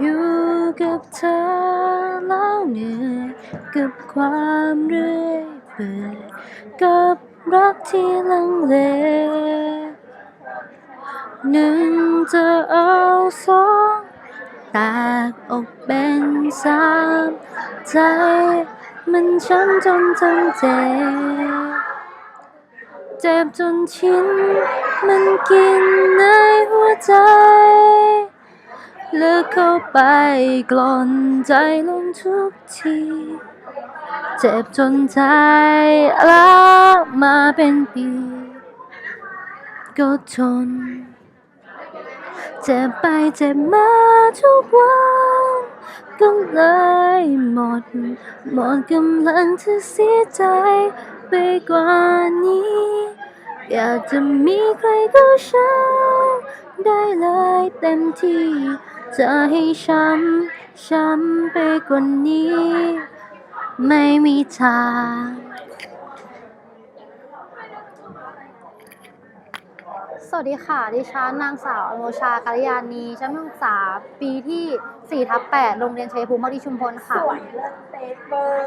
อยู่กับเธอแล้วเหนื่อยกับความเรื่อยเปื่อยกับรักที่ลังเลหนึ่งจะเอาสองแตกออกเป็นสามใจ มันช้ำจนจำเจ็บเจ็บจนชินมันกินในหัวใจ ลึกเข้าไปกล่อนใจลงทุกที เจ็บจนใจล้ามาเป็นปี ก็ทนเจ็บไปเจ็บมาทุกวันก็เลยหมด หมดกำลังที่เสียใจไปกว่านี้ อยากจะมีใครก็ช่างได้เลยเต็มที่ จะให้ช้ำ ช้ำไปกว่านี้ ไม่มีทางสวัสดีค่ะ ดิฉันนางสาวอโมชาการยานีชั้นนักศึกษาปีที่4ทับ8โรงเรียนชัยภูมิมัธยชุมพลค่ะ